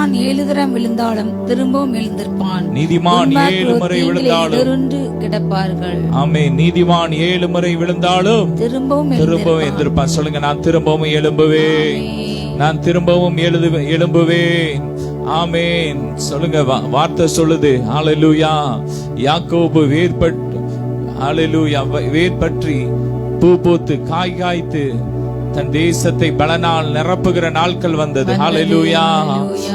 நீதிமான் ஏழு தரம் விழுந்தாலும் திரும்பவும் எழுந்திருப்பான். நீதிமான் ஏழு முறை விழுந்தாலும் கிடப்பார்கள். ஆமே நீதிமான் ஏழு முறை விழுந்தாலும் திரும்பவும் திரும்பவும் எந்திருப்பான் சொல்லுங்க நான் திரும்பவும் எழும்புவேன். நான் திரும்பவும் எழுது எழும்புவேன். ஆமேன். சொல்லுங்க வார்த்தை சொல்லுது. ஹalleluya. யாக்கோபு வேர்பட்டு ஹalleluya. வேர் பற்றி பூ பூத்து காய் காய்த்து தன் தேசத்தை பலனால் நிரப்புகிற நாட்கள் வந்தது. ஹalleluya.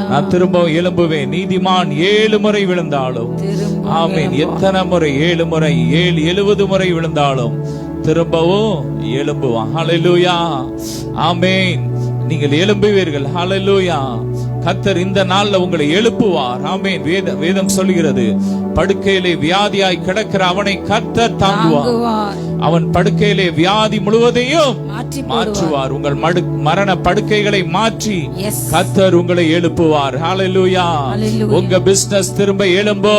நான் திரும்பவும் எழும்புவேன். நீதிமான் ஏழு முறை விழுந்தாலும். ஆமேன். எத்தனை முறை? ஏழு முறை. ஏழு எழுபது முறை விழுந்தாலும் திரும்பவும் எழும்புவான். ஹalleluya. ஆமேன். நீங்கள் எழும்புவீர்கள். ஹalleluya. கத்தர் இந்த நாள்ல உங்களை எழுப்புவார். ஆமேன். வேத வேதம் சொல்கிறது படுக்கையிலே வியாதியாய் கிடக்கிற அவனை கத்தர் தாங்குவார். அவன் படுக்கையிலே வியாதி முழுவதையும் மாற்றி மாற்றுவார். உங்கள் மடு மரண படுக்கைகளை மாற்றி கத்தர் உங்களை எழுப்புவார். ஹalleluya. உங்க பிசினஸ் திரும்ப எழும்போ.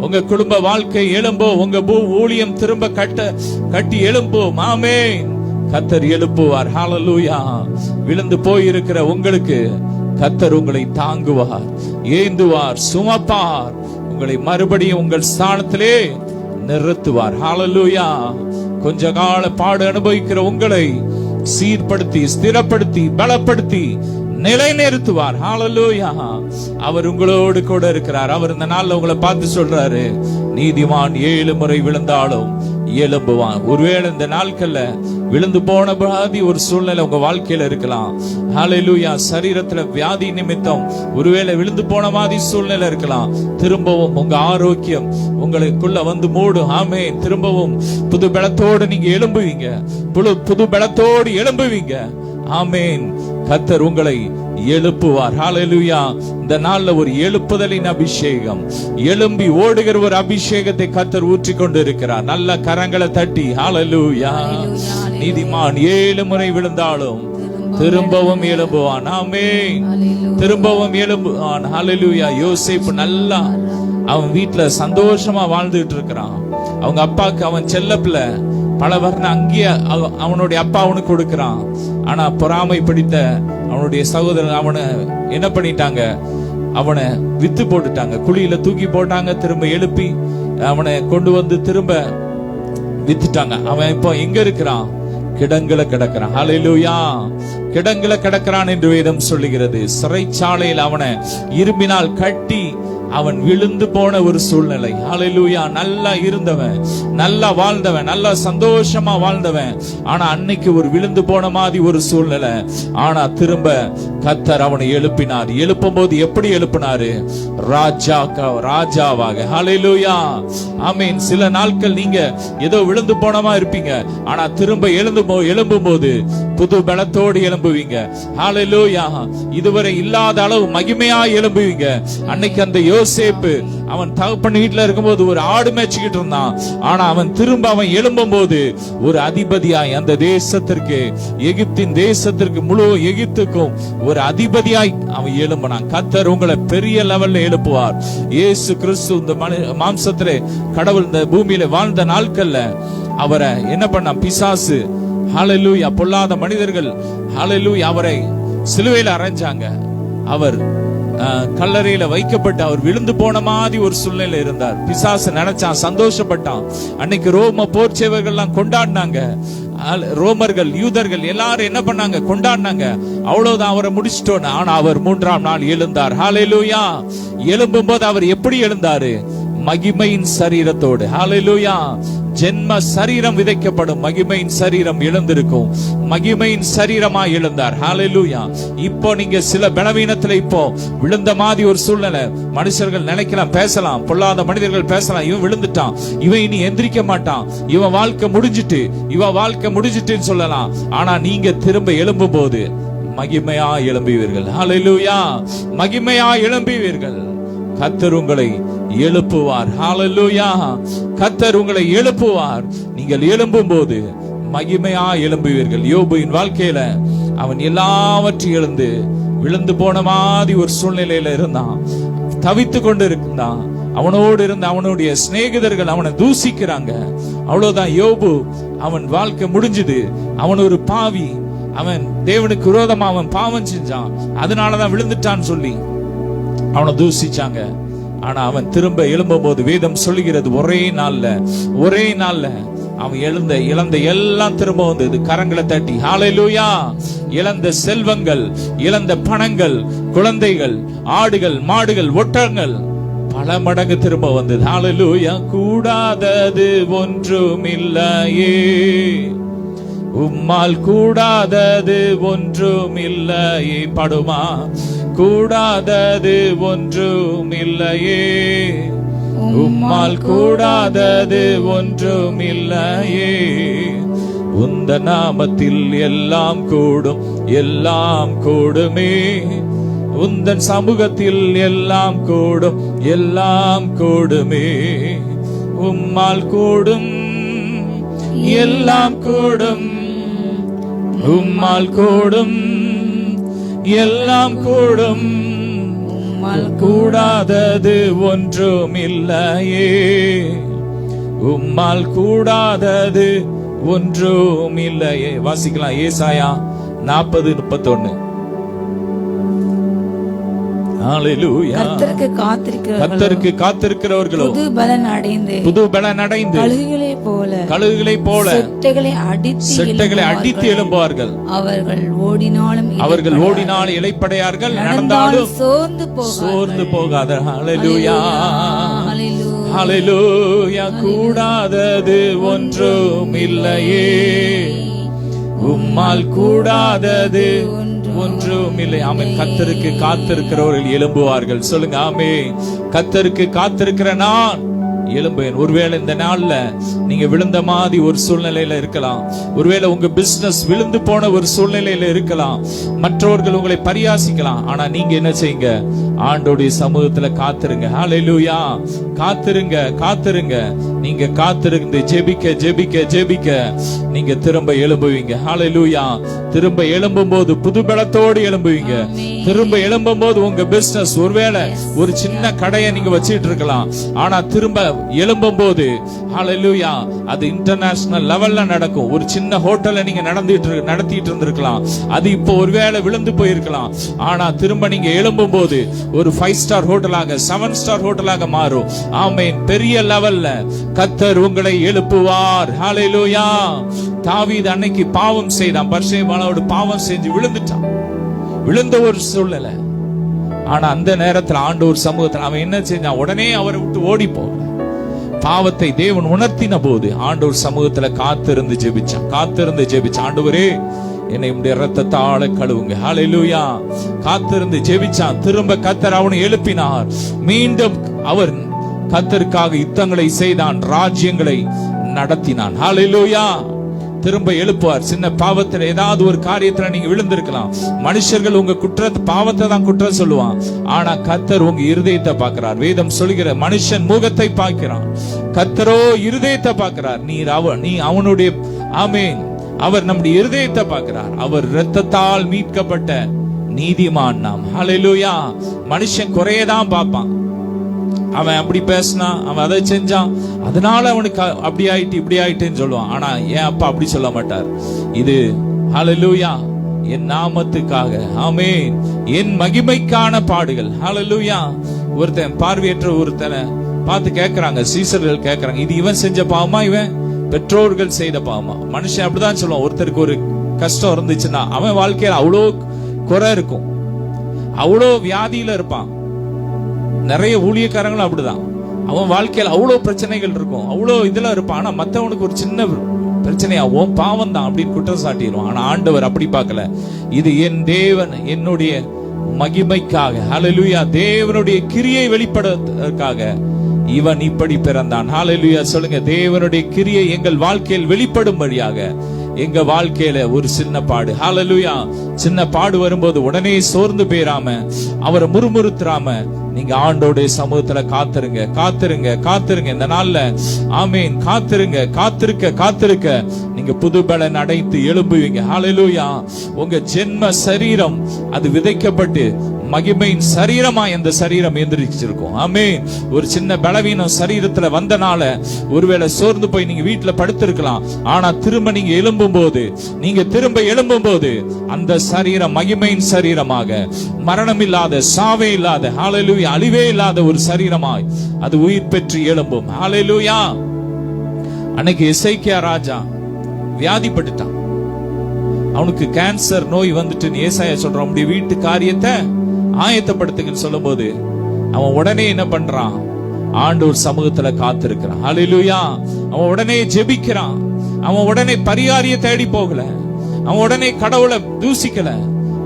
உங்க குடும்ப வாழ்க்கை எழும்போ. உங்க பூ ஊழியம் திரும்ப கட்ட கட்டி எழும்பும் ஆமென் கத்தர் எழுப்புவார். ஹalleluya விழுந்து போயிருக்கிற உங்களுக்கு கத்தர் உங்களை தாங்குவார் ஏந்துவார் சுமப்பார். உங்களை மறுபடியும் உங்கள் ஸ்தானத்திலே நிறுத்துவார். ஹalleluya கொஞ்ச கால பாடு அனுபவிக்கிற உங்களை சீர்படுத்தி ஸ்திரப்படுத்தி பலப்படுத்தி நிலைநிறுத்துவார். ஹalleluya அவர் உங்களோடு கூட இருக்கிறார். அவர் இந்த நாள்ல உங்களை பார்த்து சொல்றாரு நீதிமான் ஏழு முறை விழுந்தாலும் எழும்புவான் ஒருவேளை இந்த நாட்கள்ல விழுந்து போன பாதி ஒரு சூழ்நிலை உங்க வாழ்க்கையில இருக்கலாம். ஹalleluya சரீரத்துல வியாதி நிமித்தம். ஒருவேளை விழுந்து போன மாதிரி சூழ்நிலை இருக்கலாம். திரும்பவும் உங்க ஆரோக்கியம் உங்களுக்குள்ள வந்து மூடும். ஆமே திரும்பவும் புது பலத்தோடு நீங்க எழும்புவீங்க. புது புது பலத்தோடு எழும்புவீங்க. ஆமேன். கத்தர் உங்களை எழுப்புவார். ஹalleluya இந்த நாள்ல ஒரு எழுப்புதலின் அபிஷேகம். எழும்பி ஓடுகிற ஒரு அபிஷேகத்தை கத்தர் ஊற்றி கொண்டு இருக்கிறார் நல்ல கரங்களை தட்டி. ஹalleluya நீதிமான் ஏழு முறை விழுந்தாலும் திரும்பவும் எழும்புவான். ஆமென் திரும்பவும் எழும்புவான். ஹalleluya யோசேப்பு நல்லா அவன் வீட்ல சந்தோஷமா வாழ்ந்துட்டு இருக்கிறான். அவங்க அப்பாக்கு அவன் செல்ல பிள்ளை பல வர்ண அங்கேயே அவ- அவனுடைய அப்பா அவனுக்கு கொடுக்கிறான். ஆனா பொறாமை பிடித்த அவனுடைய சகோதரன் அவனை என்ன பண்ணிட்டாங்க? அவனை வித்து போட்டுட்டாங்க. குழியில தூக்கி போட்டாங்க திரும்ப எழுப்பி அவனை கொண்டு வந்து திரும்ப வித்துட்டாங்க. அவன் இப்போ எங்க இருக்கிறான்? கிடங்குல கிடக்கிறான். ஹalleluya கிடங்குல கிடக்கிறான் என்று வேதம் சொல்லுகிறது. சிறைச்சாலையில் அவனை இரும்பினால் கட்டி அவன் விழுந்து போன ஒரு சூழ்நிலை. அலையிலூயா நல்லா இருந்தவன். நல்லா வாழ்ந்தவன். நல்லா சந்தோஷமா வாழ்ந்தவன். ஆனா அன்னைக்கு ஒரு விழுந்து போன மாதிரி ஒரு சூழ்நிலை. ஆனா திரும்ப கத்தர் அவனை எழுப்பினார். எழுப்பும் போது எப்படி எழுப்பினாரு? ராஜா ராஜாவாக. அலையிலூயா ஆமீன் சில நாட்கள் நீங்க ஏதோ விழுந்து போனமா இருப்பீங்க. ஆனா திரும்ப எழுந்து போ- எழும்பும் போது புது பலத்தோடு எழும்புவீங்க. ஹalleluya இதுவரை இல்லாத அளவு மகிமையா எழும்புவீங்க. அன்னைக்கு அந்த யோசேப்பு அவன் தகப்பன் வீட்டுல இருக்கும்போது ஒரு ஆடு மேய்ச்சிக்கிட்டு இருந்தான். ஆனா அவன் திரும்ப அவன் எழும்பும் போது ஒரு அதிபதியாய் அந்த தேசத்திற்கு எகிப்தின் தேசத்திற்கு முழு எகிப்துக்கும் ஒரு அதிபதியாய் அவன் எழும்பினான். கத்தர் உங்களை பெரிய லெவல்ல எழுப்புவார். இயேசு கிறிஸ்து இந்த மனு- மாம்சத்திலே கடவுள் இந்த பூமியில வாழ்ந்த நாட்கள்ல அவரை என்ன பண்ண பிசாசு. ஹாலலூயா பொல்லாத மனிதர்கள். ஹாலலூயா அவரை சிலுவையில அரைஞ்சாங்க. அவர் கல்லறையில வைக்கப்பட்டு அவர் விழுந்து போன மாதிரி ஒரு சூழ்நிலை இருந்தார். பிசாசு நினைச்சான் சந்தோஷப்பட்டான். அன்னைக்கு ரோம போர் சேவர்கள்லாம் கொண்டாடினாங்க ரோமர்கள் யூதர்கள் எல்லாரும் என்ன பண்ணாங்க? கொண்டாடினாங்க. அவ்வளவுதான் அவரை முடிச்சிட்டோம் ஆனா அவர் மூன்றாம் நாள் எழுந்தார். ஹாலேலூயா எழும்பும் போது அவர் எப்படி எழுந்தாரு? மகிமையின் சரீரத்தோடு. ஹாலேலூயா ஜென்ம சரீரம் விதைக்கப்படும். மகிமையின் சரீரம் எழுந்திருக்கும். மகிமையின் சரீரமா எழுந்தார். ஹalleluya இப்போ நீங்க சில பலவீனத்துல இப்போ விழுந்த மாதிரி ஒரு சூழ்நிலை. மனுஷர்கள் நினைக்கலாம் பேசலாம். பொல்லாத மனிதர்கள் பேசலாம். இவன் விழுந்துட்டான். இவன் இனி எந்திரிக்க மாட்டான். இவன் வாழ்க்கை முடிஞ்சிட்டு இவன் வாழ்க்கை முடிஞ்சிட்டுன்னு சொல்லலாம். ஆனா நீங்க திரும்ப எழும்பும் போது மகிமையா எழும்புவீர்கள். ஹalleluya மகிமையா எழும்புவீர்கள். கத்தர் உங்களை எழுப்புவார். ஹalleluya கத்தர் உங்களை எழுப்புவார். நீங்கள் எழும்பும் போது மகிமையா எழும்புவீர்கள். யோபுவின் வாழ்க்கையில அவன் எல்லாவற்றையும் எழுந்து விழுந்து போன மாதிரி ஒரு சூழ்நிலையில இருந்தான். தவித்து கொண்டு இருந்தான் அவனோடு இருந்த அவனுடைய சிநேகிதர்கள் அவனை தூசிக்கிறாங்க. அவ்வளவுதான் யோபு அவன் வாழ்க்கை முடிஞ்சது. அவன் ஒரு பாவி. அவன் தேவனுக்கு விரோதமா அவன் பாவம் செஞ்சான். அதனாலதான் விழுந்துட்டான்னு சொல்லி அவனை தூசிச்சாங்க. ஆனா அவன் திரும்ப எழும்பும் போது வேதம் சொல்லுகிறது ஒரே நாள்ல ஒரே நாள்ல. அவன் எழுந்த இழந்த எல்லாம் திரும்ப வந்தது. கரங்களை தட்டி ஹாலையிலூயா இழந்த செல்வங்கள் இழந்த பணங்கள் குழந்தைகள் ஆடுகள் மாடுகள் ஒட்டகங்கள் பல மடங்கு திரும்ப வந்தது. ஹாலையிலூயா கூடாதது ஒன்றும் இல்லையே உம்மால் கூடாதது ஒன்றும் இல்லையே படுமா? கூடாதது ஒன்றும் இல்லையே. உம்மால் கூடாதது ஒன்றும் இல்லையே. உந்த நாமத்தில் எல்லாம் கூடும் எல்லாம் கூடுமே. உந்தன் சமூகத்தில் எல்லாம் கூடும் எல்லாம் கூடுமே. உம்மால் கூடும் எல்லாம் கூடும். உம்மால் கூடும். எல்லாம் கூடும். உம்மால் கூடாதது ஒன்றும் இல்லையே உம்மால் கூடாதது ஒன்றும் இல்லையே வாசிக்கலாம் ஏசாயா நாற்பது முப்பத்தொன்னு. கர்த்தருக்கு காத்திருக்கிறவர்கள் கத்தருக்கு காத்திருக்கிறவர்களோ புது பலன் அடைந்து புது பலன் அடைந்து கழுகுகளை போல கழுகுகளை போல செட்டைகளை அடித்து செட்டைகளை. அடித்து எழும்புவார்கள். அவர்கள் ஓடினாலும் அவர்கள். ஓடினால் இளைப்படையார்கள் நடந்தாலும் சோர்ந்து போக சோர்ந்து போகாத. ஹalleluya ஹalleluya கூடாதது ஒன்றும் இல்லையே. உம்மால் கூடாதது ஒன்றும் இல்லை ஆமென். கத்தருக்கு காத்திருக்கிறவர்கள் எழும்புவார்கள். சொல்லுங்க ஆமே கத்தருக்கு காத்திருக்கிற நான். எழும்பேன் ஒருவேளை இந்த நாள்ல நீங்க விழுந்த மாதிரி ஒரு சூழ்நிலையில இருக்கலாம். ஒருவேளை உங்க பிசினஸ் விழுந்து போன ஒரு சூழ்நிலையில இருக்கலாம். மற்றவர்கள் உங்களை பரியாசிக்கலாம். ஆனா நீங்க என்ன செய்யுங்க? ஆண்டோடைய சமூகத்துல காத்திருங்க. ஹalleluya காத்திருங்க காத்திருங்க. நீங்க காத்திருந்து ஜெபிக்க ஜெபிக்க ஜெபிக்க நீங்க திரும்ப எழும்புவீங்க. ஹalleluya திரும்ப எழும்பும் போது புது பலத்தோடு எழும்புவீங்க. திரும்ப எழும்பும் போது உங்க பிசினஸ் ஒருவேளை ஒரு சின்ன கடையை நீங்க வச்சிட்டு இருக்கலாம். ஆனா திரும்ப எழும்பும் போது ஹalleluya அது இன்டர்நேஷனல் லெவல்ல நடக்கும். ஒரு சின்ன ஹோட்டல்ல நீங்க நடந்துட்டு நடத்திட்டு இருந்திருக்கலாம். அது இப்போ ஒருவேளை விழுந்து போயிருக்கலாம். ஆனா திரும்ப நீங்க எழும்பும் போது ஒரு ஃபைவ் ஸ்டார் ஹோட்டலாக செவன் ஸ்டார் ஹோட்டலாக மாறும். ஆமென். பெரிய லெவல்ல கத்தர் உங்களை எழுப்புவார். ஹalleluya தாவீது அன்னைக்கு பாவம் செய்தான். பர்ஷேபானோடு பாவம் செஞ்சு விழுந்துட்டான். விழுந்த ஒரு சூழ்நிலை. ஆனா அந்த நேரத்துல ஆண்டோர் சமூகத்துல அவன் என்ன செஞ்சான்? உடனே அவரை விட்டு ஓடி போகல பாவத்தை தேவன் உணர்த்தின போது ஆண்டவர் சமூகத்துல காத்திருந்து ஜெபிச்சான் காத்திருந்து ஜெபிச்சான் ஆண்டவரே என்னை உடைய ரத்தத்தால கழுவுங்க. ஹalleluya காத்திருந்து ஜெபிச்சான் திரும்ப கத்தர் அவனை எழுப்பினார். மீண்டும் அவர் கத்தருக்காக யுத்தங்களை செய்தான் ராஜ்யங்களை நடத்தினான். ஹalleluya திரும்ப எழுப்புவார். சின்ன பாவத்துல ஏதாவது ஒரு காரியத்துல நீங்க விழுந்திருக்கலாம். மனுஷர்கள் உங்க குற்றத்தை பாவத்தை தான் குற்றம் சொல்லுவான். ஆனா கத்தர் உங்க இருதயத்தை பார்க்கிறார். வேதம் சொல்கிற மனுஷன் முகத்தை பார்க்கிறான். கத்தரோ இருதயத்தை பார்க்கிறார். நீ அவ நீ அவனுடைய ஆமேன். அவர் நம்முடைய இருதயத்தை பார்க்கிறார். அவர் இரத்தத்தால் மீட்கப்பட்ட நீதிமான் நாம். ஹalleluya மனுஷன் குறையதான் பார்ப்பான். அவன் அப்படி பேசினான் அவன் அதை செஞ்சான். அதனால அவனுக்கு அப்படி ஆயிட்டு இப்படி ஆயிட்டுன்னு சொல்லுவான். ஆனா ஏன் அப்பா அப்படி சொல்ல மாட்டார். இது ஹலலூயா என் நாமத்துக்காக ஆமே என் மகிமைக்கான பாடுகள். ஹலலூயா ஒருத்தன் பார்வையற்ற ஒருத்தனை பார்த்து கேட்கறாங்க சீசர்கள் கேட்கறாங்க இது இவன் செஞ்ச பாவமா இவன் பெற்றோர்கள் செய்த பாவமா? மனுஷன் அப்படிதான் சொல்லுவான். ஒருத்தருக்கு ஒரு கஷ்டம் இருந்துச்சுன்னா அவன் வாழ்க்கையில அவ்வளோ குறை இருக்கும். அவ்வளோ வியாதியில இருப்பான். நிறைய ஊழியக்காரங்களும் அப்படிதான். அவன் வாழ்க்கையில் அவ்வளோ பிரச்சனைகள் இருக்கும். அவ்வளோ இதெல்லாம் இருப்பான். ஆனால் மற்றவனுக்கு ஒரு சின்ன பிரச்சனையாக உன் பாவம் தான் அப்படின்னு குற்றம் சாட்டிடுவான். ஆனால் ஆண்டவர் அப்படி பார்க்கல. இது என் தேவன் என்னுடைய மகிமைக்காக ஹலலுயா தேவனுடைய கிரியை வெளிப்படுவதற்காக இவன் இப்படி பிறந்தான். ஹாலலுயா சொல்லுங்க. தேவனுடைய கிரியை எங்கள் வாழ்க்கையில் வெளிப்படும் வழியாக எங்க வாழ்க்கையில ஒரு சின்ன பாடு. ஹாலலுயா சின்ன பாடு வரும்போது உடனே சோர்ந்து போயிடாம அவரை முறுமுறுத்துறாம நீங்க ஆண்டோடைய சமூகத்துல காத்திருங்க காத்திருங்க காத்திருங்க. இந்த நாள்ல ஆமீன். காத்திருங்க காத்திருக்க காத்திருக்க. நீங்க புது பலன் அடைத்து எழும்புவீங்க. ஹாலலுயா உங்க ஜென்ம சரீரம் அது விதைக்கப்பட்டு மகிமையின் சரீரமா இந்த சரீரம் எந்திரிச்சிருக்கும். ஆமே ஒரு சின்ன பலவீனம் சரீரத்துல வந்தனால ஒருவேளை சோர்ந்து போய் நீங்க வீட்டுல படுத்திருக்கலாம். ஆனா திரும்ப நீங்க எலும்பும் எழும்பும் போது நீங்க திரும்ப எழும்பும் போது அந்த சரீரம் மகிமையின் சரீரமாக மரணம் இல்லாத சாவே இல்லாத ஹாலலூயா அழிவே இல்லாத ஒரு சரீரமாய் அது உயிர் பெற்று எழும்பும். ஹாலலூயா அன்னைக்கு இசைக்கியா ராஜா வியாதிப்பட்டுட்டான். அவனுக்கு கேன்சர் நோய் வந்துட்டு ஏசாய சொல்றான் அப்படி வீட்டு காரியத்தை ஆயத்தப்படுத்துங்கன்னு சொல்லும்போது அவன் உடனே என்ன பண்றான்? ஆண்டோர் சமூகத்துல காத்திருக்கிறான். ஹalleluya அவன் உடனே ஜெபிக்கிறான். அவன் உடனே பரிகாரிய தேடி போகல. அவன் உடனே கடவுளை தூசிக்கல.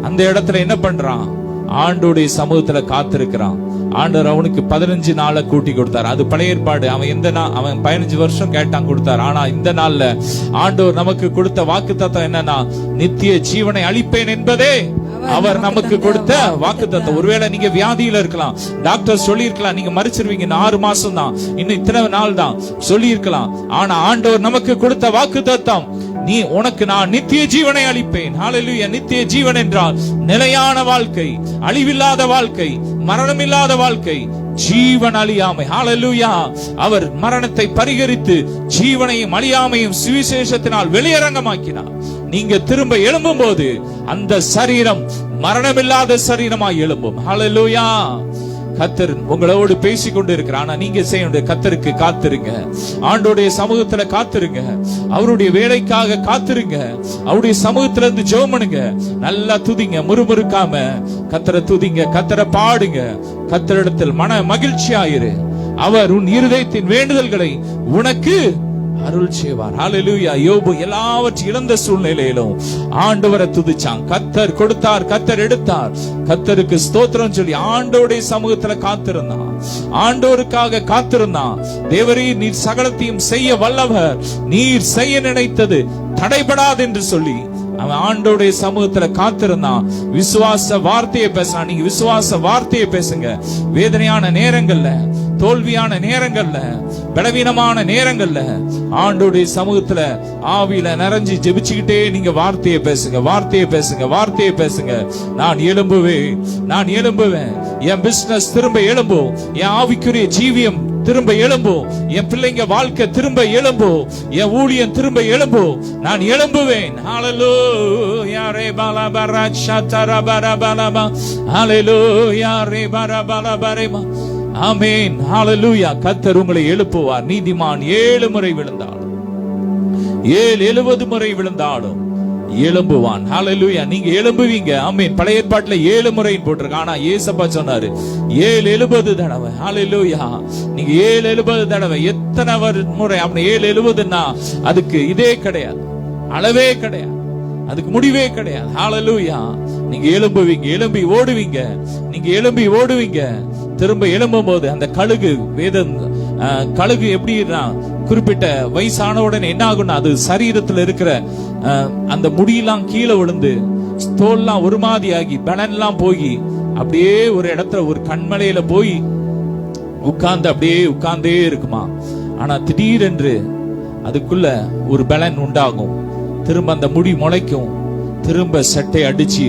அந்த இடத்துல என்ன பண்றான்? ஆண்டோடைய சமூகத்துல காத்திருக்கிறான். ஆண்டவர் அவனுக்கு பதினஞ்சு நாளை கூட்டி கொடுத்தார். அது பழைய ஏற்பாடு. அவன் எந்த நாள் அவன் பதினஞ்சு வருஷம் கேட்டான் கொடுத்தார். ஆனா இந்த நாள்ல ஆண்டவர் நமக்கு கொடுத்த வாக்கு என்னன்னா நித்திய ஜீவனை அளிப்பேன் என்பதே. அவர் நமக்கு கொடுத்த வாக்கு ஒருவேளை நீங்க வியாதியில இருக்கலாம். டாக்டர் சொல்லி இருக்கலாம் நீங்க மறிச்சிருவீங்க. ஆறு மாசம் தான் இன்னும் இத்தனை நாள் தான் சொல்லி இருக்கலாம் ஆனா ஆண்டவர் நமக்கு கொடுத்த வாக்கு நீ உனக்கு நான் நித்திய ஜீவனை அளிப்பேன். ஹalleluya நித்திய ஜீவன் என்றால் நிலையான வாழ்க்கை அழிவில்லாத வாழ்க்கை மரணமில்லாத வாழ்க்கை ஜீவன் அழியாமை. ஹalleluya அவர் மரணத்தை பரிகரித்து ஜீவனையும் அழியாமையும் சுவிசேஷத்தினால் வெளியரங்கமாக்கினார். நீங்க திரும்ப எழும்பும் போது அந்த சரீரம் மரணமில்லாத சரீரமாய் எழும்பும். ஹalleluya கத்தர் உங்களோடு பேசி கொண்டு இருக்கிறார் ஆனா நீங்க செய்ய வேண்டிய கத்தருக்கு காத்திருங்க. ஆண்டோடைய சமூகத்துல காத்திருங்க. அவருடைய வேலைக்காக காத்திருங்க. அவருடைய சமூகத்துல இருந்து ஜெபம் பண்ணுங்க. நல்லா துதிங்க முறுமுறுக்காம. கத்தரை துதிங்க கத்தரை பாடுங்க. கத்தரிடத்தில் மன மகிழ்ச்சியாயிரு. அவர் உன் இருதயத்தின் வேண்டுதல்களை உனக்கு அருள் செய்வார் ஹalleluya. யோபு எல்லாவற்றையும் இழந்த சூழ்நிலையிலும் ஆண்டவரை துதிச்சான். கத்தர் கொடுத்தார் கத்தர் எடுத்தார். கத்தருக்கு ஸ்தோத்திரம் சொல்லி ஆண்டோடைய சமூகத்துல காத்திருந்தான். ஆண்டோருக்காக காத்திருந்தான். தேவரே நீர் சகலத்தையும் செய்ய வல்லவர். நீர் செய்ய நினைத்தது தடைபடாது என்று சொல்லி அவன் ஆண்டோடைய சமூகத்துல காத்திருந்தான். விசுவாச வார்த்தையை பேசினான் நீங்க விசுவாச வார்த்தையை பேசுங்க. வேதனையான நேரங்கள்ல தோல்வியான நேரங்கள்ல பலவீனமான நேரங்கள்ல ஆண்டோடைய சமூகத்துல ஆவியில நிறைஞ்சு ஜெபிச்சுக்கிட்டே நீங்க வார்த்தையை பேசுங்க வார்த்தையை பேசுங்க வார்த்தையை பேசுங்க. நான் எழும்புவேன் நான் எழும்புவேன். என் பிசினஸ் திரும்ப எழும்பும். என் ஆவிக்குரிய ஜீவியம் திரும்ப எழும்பும். என் பிள்ளைங்க வாழ்க்கை திரும்ப எழும்பும். என் ஊழியம் திரும்ப எழும்பும். நான் எழும்புவேன். ஹalleluya ரே பாலா பரா சதரா பரா பாலா ஹalleluya ரே பரா பாலா பரேமா. ஆமென். ஹalleluya. கர்த்தர் உங்களை எழுப்புவார். நீதிமான் ஏழு முறை விழுந்தாலும் ஏழு எழுபது முறை விழுந்தாலும் எழும்புவான். ஹalleluya. நீங்க எழும்புவீங்க. ஆமீன். பழைய ஏற்பாட்டுல ஏழு முறை போட்டிருக்கு. ஆனா ஏசப்பா சொன்னாரு ஏழு எழுபது தடவை. ஹalleluya. நீங்க ஏழு எழுபது தடவை. எத்தனை வரு- முறை? அப்படி ஏழு எழுபதுன்னா அதுக்கு இதே கிடையாது. அளவே கிடையாது. அதுக்கு முடிவே கிடையாது. ஹalleluya. நீங்க எழும்புவீங்க. எழும்பி ஓடுவீங்க. நீங்க எழும்பி ஓடுவீங்க. திரும்ப எழும்பும் போது அந்த கழுகு வேதம் கழுகு எப்படின்னா குறிப்பிட்ட வயசான உடனே என்ன ஆகும்னா அது சரீரத்துல இருக்கிற அந்த முடியெல்லாம் கீழே விழுந்து தோல்லாம் ஒரு மாதிரி ஆகி பலன்லாம் போய் அப்படியே ஒரு இடத்துல ஒரு கண்மலையில போய் உட்கார்ந்து அப்படியே உட்கார்ந்தே இருக்குமா. ஆனா திடீரென்று அதுக்குள்ள ஒரு பலன் உண்டாகும். திரும்ப அந்த முடி முளைக்கும். திரும்ப செட்டை அடிச்சு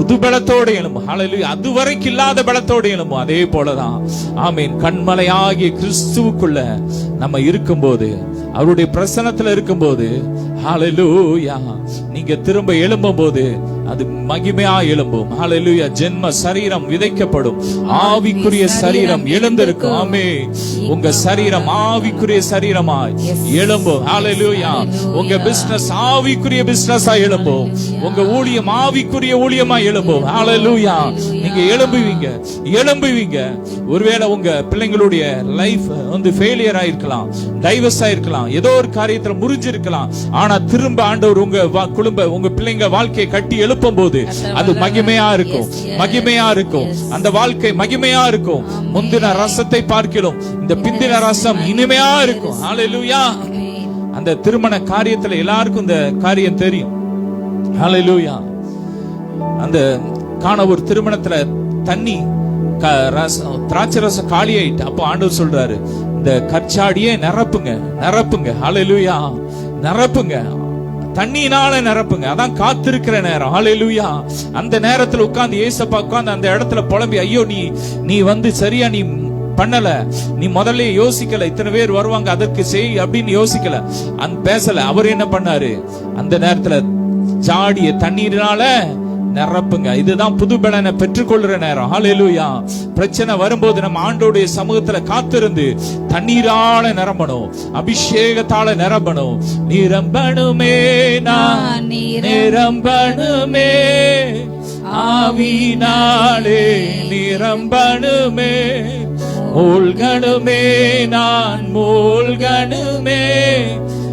புது பலத்தோடு எழும்பும் ஹalleluya அது வரைக்கும் இல்லாத பலத்தோடு எழும்பும் அதே போலதான். ஆமீன். கண்மலையாகிய கிறிஸ்துவுக்குள்ள நம்ம இருக்கும்போது அவருடைய பிரசனத்துல இருக்கும்போது ஹalleluya. நீங்க திரும்ப எழும்பும்போது அது மகிமையா எழும்பும். ஹalleluya. ஜென்ம சரீரம் விதைக்கப்படும். ஆவிக்குரிய சரீரம் எழுந்திருக்கும். ஆமே உங்க சரீரம் ஆவிக்குரிய சரீரமாய் எழும்பும். ஹalleluya. உங்க பிசினஸ் ஆவிக்குரிய பிசினஸா எழும்பும். உங்க ஊழியம் ஆவிக்குரிய ஊழியமா எழும்பும். ஹalleluya. நீங்க எழும்புவீங்க. எழும்புவீங்க. ஒருவேளை உங்க பிள்ளைங்களுடைய லைஃப் வந்து ஃபெயிலியர் ஆயிருக்கலாம். டைவர்ஸ் ஆயிருக்கலாம். ஏதோ ஒரு காரியத்துல முறிஞ்சிருக்கலாம். ஆனா திரும்ப ஆண்டவர் உங்க குடும்ப உங்க பிள்ளைங்க வாழ்க்கையை கட்டி எழுப்பும் போது அது மகிமையா இருக்கும். மகிமையா இருக்கும். அந்த வாழ்க்கை மகிமையா இருக்கும். முந்தின ரசத்தை பார்க்கிலும் இந்த பிந்தின ரசம் இனிமையா இருக்கும். ஹalleluya அந்த திருமண காரியத்துல எல்லாருக்கும் இந்த காரியம் தெரியும். ஹalleluya அந்த காண ஒரு திருமணத்துல தண்ணி க- ரசம், திராட்சை ரசம் காலி ஆயிட்டு அப்போ ஆண்டவர் சொல்றாரு இந்த கற்சாடியே நிரப்புங்க நிரப்புங்க அலையிலுயா நிரப்புங்க. தண்ணினால நிரப்புங்க. அதான் காத்திருக்கிற நேரம். ஹalleluya அந்த நேரத்துல உட்கார்ந்து ஏசப்பா உட்கார்ந்து அந்த இடத்துல புலம்பி ஐயோ நீ நீ வந்து சரியா நீ பண்ணல. நீ முதல்ல யோசிக்கல. இத்தனை பேர் வருவாங்க அதற்கு செய் அப்படின்னு யோசிக்கல. அந்த பேசல. அவர் என்ன பண்ணாரு? அந்த நேரத்துல ஜாடிய தண்ணீரினால நிரப்புங்க. இதுதான் புது பலனை பெற்றுக்கொள்ற நேரம். ஹalleluya பிரச்சனை வரும்போது நம்ம ஆண்டோடைய சமூகத்துல காத்திருந்து தண்ணீரால நிரம்பணும். அபிஷேகத்தால நிரம்பணும். நிரம்பணுமே நான். நிரம்பணுமே. ஆவினாலே நிரம்பணுமே. மூழ்கணுமே நான் மூழ்கணுமே.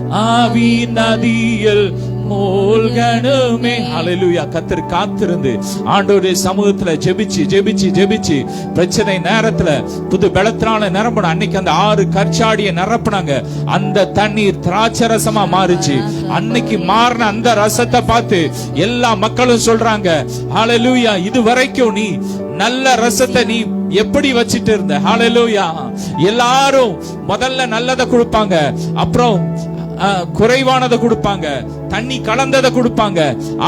ஆவி நதியில் மூழ்கணுமே. ஹalleluya கத்தர் காத்திருந்து ஆண்டவருடைய சமூகத்துல ஜெபிச்சு ஜெபிச்சு ஜெபிச்சு பிரச்சனை நேரத்துல புது பலத்தினால நிரம்பணும் அன்னைக்கு அந்த ஆறு கற்சாடிய நிரப்புனாங்க. அந்த தண்ணீர் திராட்சரசமா மாறுச்சு. அன்னைக்கு மாறின அந்த ரசத்தை பார்த்து எல்லா மக்களும் சொல்றாங்க ஹalleluya இது வரைக்கும் நீ நல்ல ரசத்தை நீ எப்படி வச்சிட்டு இருந்த? ஹalleluya எல்லாரும் முதல்ல நல்லதை கொடுப்பாங்க. அப்புறம் குறைவானதை கொடுப்பாங்க. தண்ணி கலந்ததை கொடுப்பாங்க.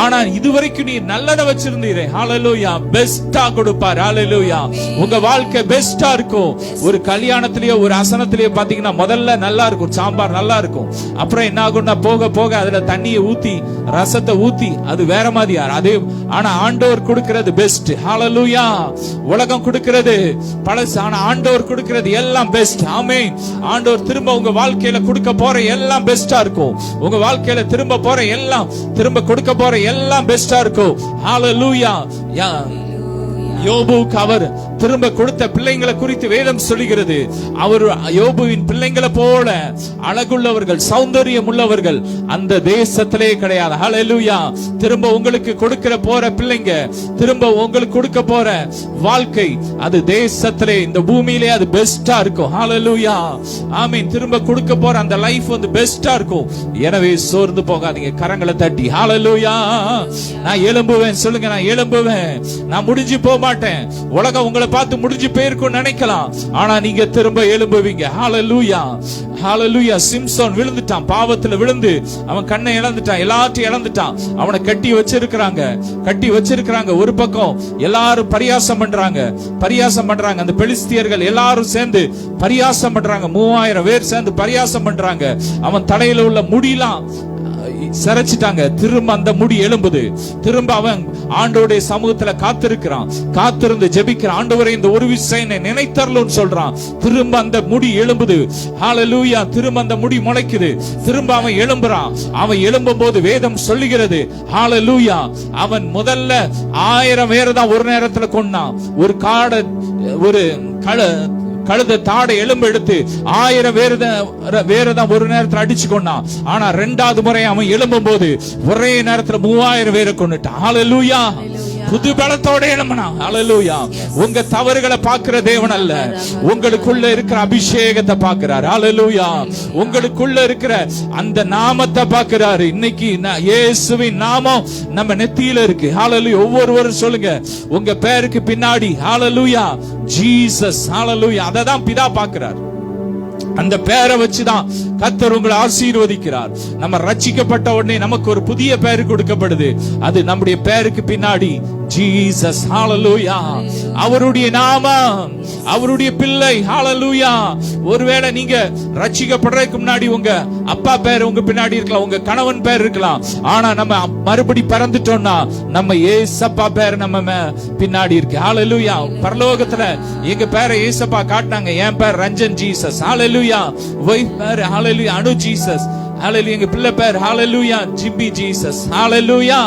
ஆனா இதுவரைக்கும் நீ நல்லதை வச்சிருந்தீரே. ஹalleluya பெஸ்டா கொடுப்பார். ஹalleluya உங்க வாழ்க்கை பெஸ்டா இருக்கும். ஒரு கல்யாணத்திலேயோ ஒரு அசனத்திலேயோ பாத்தீங்கன்னா முதல்ல நல்லா இருக்கும். சாம்பார் நல்லா இருக்கும். அப்புறம் என்ன ஆகும்னா போக போக அதுல தண்ணியை ஊத்தி ரசத்தை ஊத்தி அது வேற மாதிரி அதே ஆனா ஆண்டவர் கொடுக்கிறது பெஸ்ட் ஹalleluya உலகம் கொடுக்கிறது பழசு. ஆனா ஆண்டவர் கொடுக்கிறது எல்லாம் பெஸ்ட் ஆமே ஆண்டவர் திரும்ப உங்க வாழ்க்கையில கொடுக்க போற எல்லாம் பெஸ்டா இருக்கும். உங்க வாழ்க்கையில திரும்ப போற எல்லாம் திரும்ப கொடுக்க போற எல்லாம் பெஸ்டா இருக்கும். ஹalleluya யா அவர் திரும்ப கொடுத்த பிள்ளைங்களை குறித்து வேதம் சொல்லுகிறது. அவர் யோபுவின் பிள்ளைங்களை போல அழகுள்ளவர்கள் சௌந்தரியம் உள்ளவர்கள் அந்த தேசத்திலே கிடையாது. ஹalleluya திரும்ப உங்களுக்கு கொடுக்கிற போற பிள்ளைங்க திரும்ப உங்களுக்கு கொடுக்க போற வாழ்க்கை அது தேசத்திலே இந்த பூமியிலே அது பெஸ்டா இருக்கும். ஹalleluya ஆமென். திரும்ப கொடுக்க போற அந்த லைஃப் வந்து பெஸ்டா இருக்கும். எனவே சோர்ந்து போகாதீங்க. கரங்களை தட்டி. ஹalleluya நான் எழும்புவேன். சொல்லுங்க நான் எழும்புவேன். நான் முடிஞ்சு போக மாட்டேன் உலகம் உங்களை பார்த்து முடிஞ்சு போயிருக்கும் நினைக்கலாம். ஆனா நீங்க திரும்ப எழும்புவீங்க. ஹalleluya ஹalleluya சிம்சோன் விழுந்துட்டான். பாவத்துல விழுந்து அவன் கண்ணை இழந்துட்டான். எல்லாத்தையும் இழந்துட்டான். அவனை கட்டி வச்சிருக்கிறாங்க. கட்டி வச்சிருக்கிறாங்க. ஒரு பக்கம் எல்லாரும் பரியாசம் பண்றாங்க. பரியாசம் பண்றாங்க. அந்த பெலிஸ்தியர்கள் எல்லாரும் சேர்ந்து பரியாசம் பண்றாங்க. மூவாயிரம் பேர் சேர்ந்து பரியாசம் பண்றாங்க. அவன் தலையில உள்ள முடியெல்லாம் சிறைச்சிட்டாங்க. திரும்ப அந்த முடி எழும்புது. திரும்ப அவன் ஆண்டோடைய சமூகத்துல காத்திருக்கிறான். காத்திருந்து ஜெபிக்கிறான் ஆண்டவரை இந்த ஒரு விஷயம் நினைத்தரலும் சொல்றான். திரும்ப அந்த முடி எழும்புது. ஹalleluya திரும்ப அந்த முடி முளைக்குது. திரும்ப அவன் எழும்புறான். அவன் எழும்பும் போது வேதம் சொல்லுகிறது. ஹalleluya அவன் முதல்ல ஆயிரம் பேரை தான் ஒரு நேரத்துல கொன்னான். ஒரு காடை ஒரு கழ கழுத தாடை எலும்பு எடுத்து ஆயிரம் வேறு தான் ஒரு நேரத்தில் அடிச்சு கொண்டான் ஆனா ரெண்டாவது முறை அவன் எழும்பும் போது ஒரே நேரத்தில் மூவாயிரம் பேரை கொண்டுட்டான் ஹalleluya புது பலத்தோட எழுமனா அலலூயா உங்க தவறுகளை பார்க்கிற தேவன் அல்ல உங்களுக்குள்ள இருக்கிற அபிஷேகத்தை பார்க்கிறார். அலலூயா உங்களுக்குள்ள இருக்கிற அந்த நாமத்தை பார்க்கிறாரு. இன்னைக்கு இயேசுவின் நாமம் நம்ம நெத்தியில இருக்கு. ஹalleluya ஒவ்வொருவரும் சொல்லுங்க. உங்க பேருக்கு பின்னாடி. ஹாலலூயா ஜீசஸ் ஹாலலூயா அதை தான் பிதா பார்க்கிறார். அந்த பேரை வச்சுதான் கத்தர் உங்களை ஆசீர்வதிக்கிறார். நம்ம ரச்சிக்கப்பட்ட உடனே நமக்கு ஒரு புதிய பெயர் கொடுக்கப்படுது. அது நம்முடைய பெயருக்கு பின்னாடி ஜீசஸ் ஹாலலூயா அவருடைய நாமம் அவருடைய பிள்ளை ஹாலலூயா ஒருவேளை நீங்க ரட்சிக்கப்படுறதுக்கு முன்னாடி உங்க அப்பா பேர் உங்க பின்னாடி இருக்கலாம் உங்க கணவன் பேர் இருக்கலாம். ஆனா நம்ம மறுபடி பிறந்துட்டோம்னா நம்ம ஏசப்பா பேர் நம்ம பின்னாடி இருக்கு. ஹாலலூயா பரலோகத்துல எங்க பேரை ஏசப்பா காட்டினாங்க என் பேர் ரஞ்சன் ஜீசஸ் ஹாலலூயா ஒய்ஃப் பேர் ஹாலலூயா அனு ஜீசஸ் ஹalleluya எங்க பிள்ளை பேர். ஹalleluya ஜிம்பி ஜீசஸ். ஹalleluya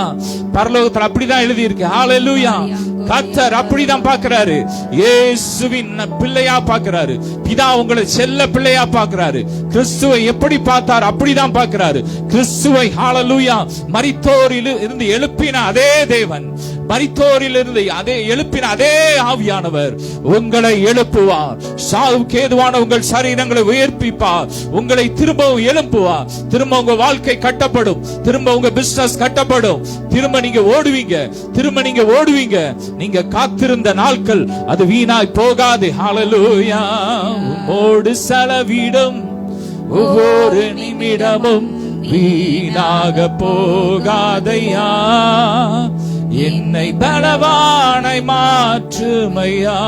பரலோகத்துல அப்படிதான் எழுதி இருக்கு ஹalleluya கத்தர் அப்படிதான் பார்க்கிறாரு. இயேசுவின் பிள்ளையா பார்க்கிறாரு. பிதா உங்களை செல்ல பிள்ளையா பார்க்கிறாரு. கிறிஸ்துவை எப்படி பார்த்தார் அப்படிதான் பார்க்கிறாரு. கிறிஸ்துவை ஹalleluya மரித்தோரில் இருந்து எழுப்பின அதே தேவன். மரித்தோரிலிருந்து அதே எழுப்பின அதே ஆவியானவர் உங்களை எழுப்புவார். சாவுக்கு ஏதுவான உங்கள் சரீரங்களை உயர்ப்பிப்பார். உங்களை திரும்பவும் எழுப்புவார் திரும்ப உங்க வாழ்க்கை கட்டப்படும். திரும்ப உங்க பிசினஸ் கட்டப்படும். திரும்ப நீங்க ஓடுவீங்க. திரும்ப நீங்க ஓடுவீங்க. நீங்க காத்திருந்த நாட்கள் அது வீணாய் போகாது. ஹalleluya ஓடு செலவிடும். ஒவ்வொரு நிமிடமும் வீணாக போகாதையா? என்னை பலவானை மாற்றுமையா?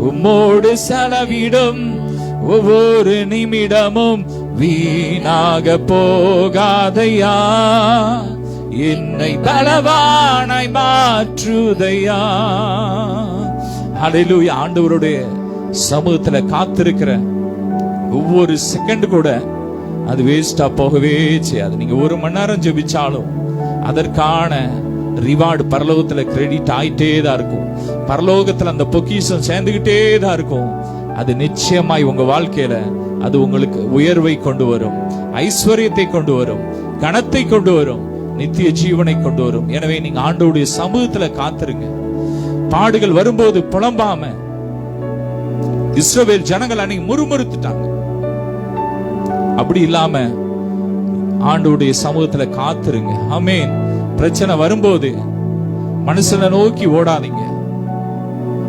உம்மோடு செலவிடும் ஒவ்வொரு நிமிடமும் வீணாக போகாதையா? என்னை பலவானாய் மாற்றுதையா? ஹalleluya ஆண்டவருடைய சமூகத்துல காத்திருக்கிற ஒவ்வொரு செகண்ட் கூட அது வேஸ்டா போகவே செய்யாது. நீங்க ஒரு மணி நேரம் ஜெபிச்சாலும் அதற்கான ரிவார்டு பரலோகத்துல கிரெடிட் ஆயிட்டே தான் இருக்கும். பரலோகத்துல அந்த பொக்கிஷம் சேர்ந்துகிட்டே தான் இருக்கும். அது நிச்சயமாய் உங்க வாழ்க்கையில அது உங்களுக்கு உயர்வை கொண்டு வரும். ஐஸ்வர்யத்தை கொண்டு வரும். கணத்தை கொண்டு வரும். நித்திய ஜீவனை கொண்டு வரும். எனவே நீங்க ஆண்டோடைய சமூகத்துல காத்துருங்க. பாடுகள் வரும்போது புலம்பாம இஸ்ரவேல் ஜனங்கள் அன்னைக்கு முறுமுறுத்துட்டாங்க. அப்படி இல்லாம ஆண்டோடைய சமூகத்துல காத்துருங்க. ஆமேன். பிரச்சனை வரும்போது மனுஷனை நோக்கி ஓடாதீங்க.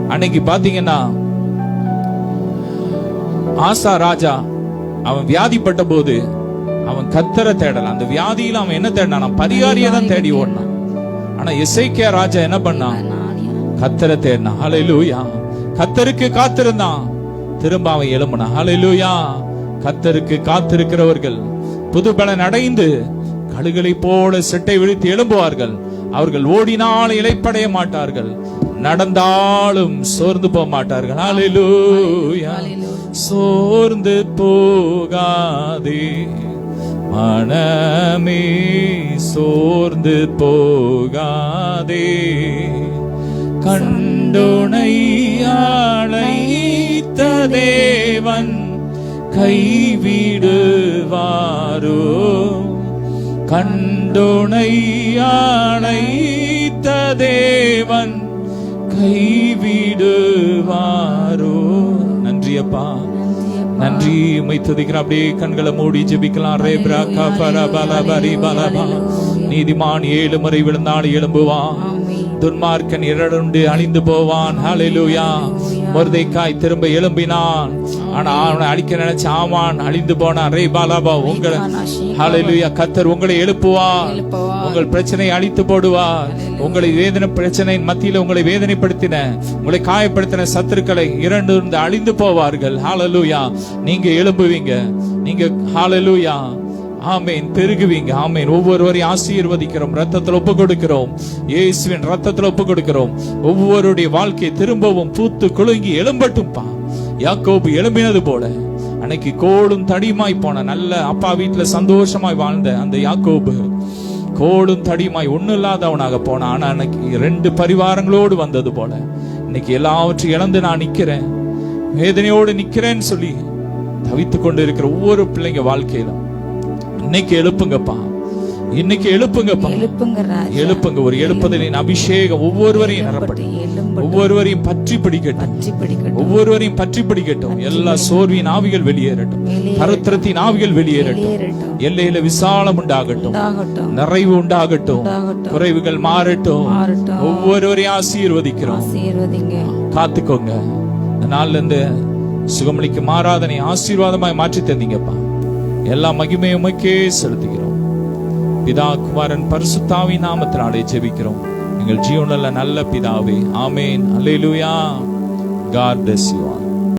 அன்னைக்கு பாத்தீங்கன்னா ஆசா ராஜா அவன் வியாதிப்பட்ட போது அவன் கத்தரை தேடல. அந்த வியாதியில அவன் என்ன தேடினான்? பரிகாரியை தான் தேடி ஓடினான். ஆனா இசைக்கியா ராஜா என்ன பண்ணான்? கத்தரை தேடினான். லூயா கத்தருக்கு காத்திருந்தான். திரும்ப அவன் எழும்பினான். லூயா கத்தருக்கு காத்திருக்கிறவர்கள் புது பலன் அடைந்து கழுகளை போல செட்டை விழித்து எழும்புவார்கள். அவர்கள் ஓடினால் இளைப்படைய மாட்டார்கள். நடந்தாலும் சோர்ந்து போக மாட்டார்கள். ஹalleluya. சோர்ந்து போகாதே. மனமே சோர்ந்து போகாதே. கண்டுனை அழைத்த தேவன் கைவிடுவாரோ? கண்டுனை அழைத்த தேவன் கைவிடுவாரோ? நன்றி அப்பா. நன்றி. உமை துதிக்கிறோம். அப்படியே கண்களை மூடி ஜெபிக்கலாம். ரே பிராக்கா பல பல பரி பலபா நீதிமான் ஏழு முறை விழுந்தான் எழும்புவான். துன்மார்க்கன் இரண்டு அழிந்து போவான். ஹalleluya மொர்தேக்காய் திரும்ப எழும்பினான். ஆனா அவனை அழிக்க நினைச்ச ஆமான் அழிந்து போனான் ரே பாலாபா உங்களை ஹalleluya கத்தர் உங்களை எழுப்புவார் உங்கள் பிரச்சனையை அழித்து போடுவார் உங்களை வேதனை பிரச்சனையின் மத்தியில உங்களை வேதனைப்படுத்தின உங்களை காயப்படுத்தின சத்துருக்களை இரண்டு இருந்து அழிந்து போவார்கள். ஹalleluya. நீங்க எழும்புவீங்க. நீங்க ஹalleluya. ஆமேன் பெருகுவீங்க. ஆமேன். ஒவ்வொருவரையும் ஆசீர்வதிக்கிறோம். ரத்தத்துல ஒப்பு கொடுக்கிறோம் இயேசுவின் ரத்தத்துல ஒப்பு கொடுக்கிறோம் ஒவ்வொருடைய வாழ்க்கை திரும்பவும் பூத்து குலுங்கி எழும்பட்டும்பா. யாக்கோபு எழும்பினது போல அன்னைக்கு கோடும் தடியுமாய் போன நல்ல அப்பா வீட்டுல சந்தோஷமாய் வாழ்ந்த அந்த யாக்கோபு கோடும் தடியுமாய் ஒண்ணு இல்லாதவனாக போனான் ஆனா அன்னைக்கு ரெண்டு பரிவாரங்களோடு வந்தது போல. இன்னைக்கு எல்லாவற்றையும் இழந்து நான் நிக்கிறேன் வேதனையோடு நிக்கிறேன்னு சொல்லி தவித்து கொண்டு இருக்கிற ஒவ்வொரு பிள்ளைங்க வாழ்க்கையிலும். இன்னைக்கு எழுப்புங்கப்பா. இன்னைக்கு எழுப்புங்கப்பா எழுப்புங்க எழுப்புங்க. ஒரு எழுப்புதலின் அபிஷேகம் ஒவ்வொருவரையும் ஒவ்வொருவரையும் பற்றி பிடிக்கட்டும். பற்றி பிடிக்கட்டும். ஒவ்வொருவரையும் பற்றி பிடிக்கட்டும். எல்லா சோர்வின் ஆவிகள் வெளியேறட்டும். பருத்திரத்தின் ஆவிகள் வெளியேறட்டும். எல்லையில விசாலம் உண்டாகட்டும். நிறைவு உண்டாகட்டும். குறைவுகள் மாறட்டும். ஒவ்வொருவரையும் ஆசீர்வதிக்கிறோம். காத்துக்கோங்க. நாள்ல இருந்து சுகமளிக்கு மாறாதனை ஆசீர்வாதமாய் மாற்றி தந்தீங்கப்பா. எல்லா மகிமையும் செலுத்துகிறோம். பிதா குமாரன் பரிசுத்தாவி நாமத்தினாலே ஜெபிக்கிறோம் எங்கள் ஜீவனில் நல்ல பிதாவே ஆமேன் அல்லேலூயா காட் பிளஸ் யூ ஆல்